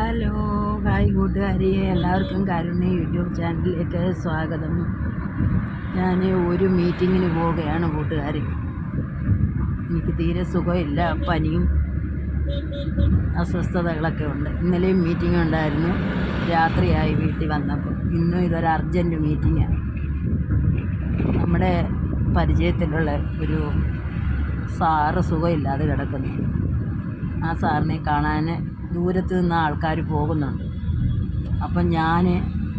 Hello hi കൂട്ടുകാരി. എല്ലാവർക്കും കരുണ YouTube ചാനലിലേക്ക് സ്വാഗതം. ഞാൻ ഒരു മീറ്റിങ്ങിന് പോവുകയാണ് കൂട്ടുകാർ എനിക്ക് തീരെ സുഖമില്ല പനിയും അസ്വസ്ഥതകളൊക്കെ ഉണ്ട്. ഇന്നലെയും മീറ്റിംഗ് ഉണ്ടായിരുന്നു. രാത്രിയായി വീട്ടിൽ വന്നപ്പോൾ. ഇന്നും ഇതൊരു അർജന്റ് മീറ്റിങ്ങാണ്. നമ്മുടെ പരിചയത്തിലുള്ള ഒരു സാറ് സുഖമില്ലാതെ കിടക്കുന്നു. ആ സാറിനെ കാണാൻ ദൂരത്ത് നിന്ന് ആൾക്കാർ പോകുന്നുണ്ട്. അപ്പം ഞാൻ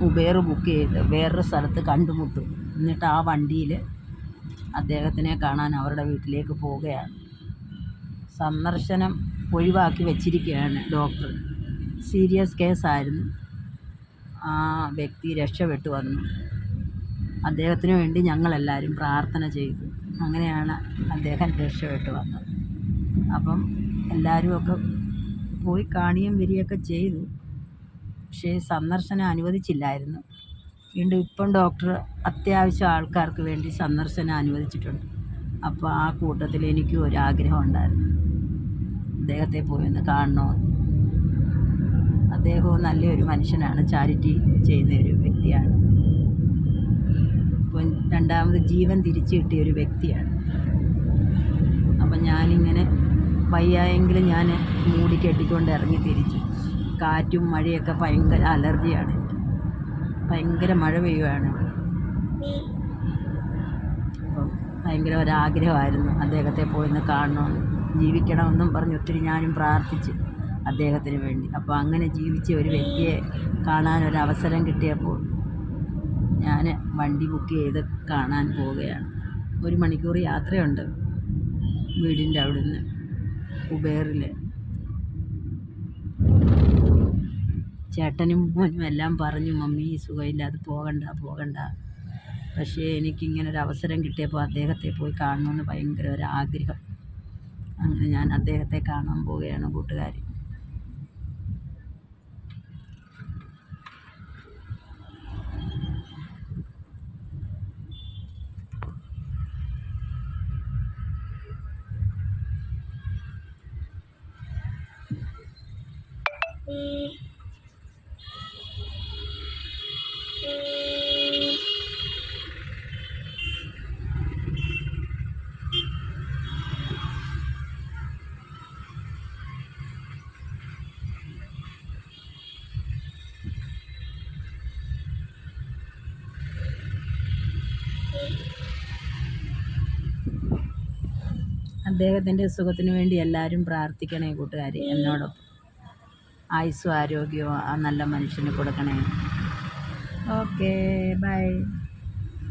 ഉബേർ ബുക്ക് ചെയ്ത് വേറൊരു സ്ഥലത്ത് കണ്ടുമുട്ടും. എന്നിട്ട് ആ വണ്ടിയിൽ അദ്ദേഹത്തിനെ കാണാൻ അവരുടെ വീട്ടിലേക്ക് പോവുകയാണ്. സന്ദർശനം ഒഴിവാക്കി വെച്ചിരിക്കുകയാണ് ഡോക്ടർ സീരിയസ് കേസായിരുന്നു ആ വ്യക്തി രക്ഷപ്പെട്ടു വന്നു. അദ്ദേഹത്തിന് വേണ്ടി ഞങ്ങളെല്ലാവരും പ്രാർത്ഥന ചെയ്തു. അങ്ങനെയാണ് അദ്ദേഹം രക്ഷപ്പെട്ടു വന്നത്. അപ്പം എല്ലാവരും ഒക്കെ പോയി കാണുകയും വരികയൊക്കെ ചെയ്തു. പക്ഷേ സന്ദർശനം അനുവദിച്ചില്ലായിരുന്നു. വീണ്ടും ഇപ്പം ഡോക്ടർ അത്യാവശ്യം ആൾക്കാർക്ക് വേണ്ടി സന്ദർശനം അനുവദിച്ചിട്ടുണ്ട്. അപ്പോൾ ആ കൂട്ടത്തിൽ എനിക്കും ഒരു ആഗ്രഹം ഉണ്ടായിരുന്നു. അദ്ദേഹത്തെ പോയി ഒന്ന് കാണണമെന്ന് അദ്ദേഹവും നല്ലൊരു മനുഷ്യനാണ്. ചാരിറ്റി ചെയ്യുന്ന ഒരു വ്യക്തിയാണ്. ഇപ്പം രണ്ടാമത് ജീവൻ തിരിച്ചു കിട്ടിയ ഒരു വ്യക്തിയാണ്. അപ്പം ഞാനിങ്ങനെ വയ്യായെങ്കിലും ഞാൻ മൂടി കെട്ടിക്കൊണ്ട് ഇറങ്ങി തിരിച്ചു. കാറ്റും മഴയൊക്കെ ഭയങ്കര അലർജിയാണ്. ഭയങ്കര മഴ പെയ്യുകയാണ് അപ്പം ഭയങ്കര ഒരാഗ്രഹമായിരുന്നു അദ്ദേഹത്തെ പോയിന്ന് കാണണമെന്ന്. ജീവിക്കണമെന്നും പറഞ്ഞ് ഒത്തിരി ഞാനും പ്രാർത്ഥിച്ച് അദ്ദേഹത്തിന് വേണ്ടി. അപ്പോൾ അങ്ങനെ ജീവിച്ച ഒരു വ്യക്തിയെ കാണാനൊരവസരം കിട്ടിയപ്പോൾ ഞാൻ വണ്ടി ബുക്ക് ചെയ്ത് കാണാൻ പോവുകയാണ്. ഒരു മണിക്കൂർ യാത്രയുണ്ട് വീടിന്റെ അവിടുന്ന്. ഉബേറിൽ ചേട്ടനും മോനും എല്ലാം പറഞ്ഞു മമ്മി സുഖമില്ലാതെ പോകണ്ട പോകണ്ട. പക്ഷേ എനിക്കിങ്ങനെ ഒരു അവസരം കിട്ടിയപ്പോൾ അദ്ദേഹത്തെ പോയി കാണണമെന്ന് ഭയങ്കര ഒരു ആഗ്രഹം. അങ്ങനെ ഞാൻ അദ്ദേഹത്തെ കാണാൻ പോവുകയാണ് കൂട്ടുകാർ അദ്ദേഹത്തിന്റെ സുഖത്തിന് വേണ്ടി എല്ലാവരും പ്രാർത്ഥിക്കണേ കൂട്ടുകാർ എന്നോടൊപ്പം. ആയുസ്സും ആരോഗ്യവും ആ നല്ല മനുഷ്യന് കൊടുക്കണേ. Okay bye.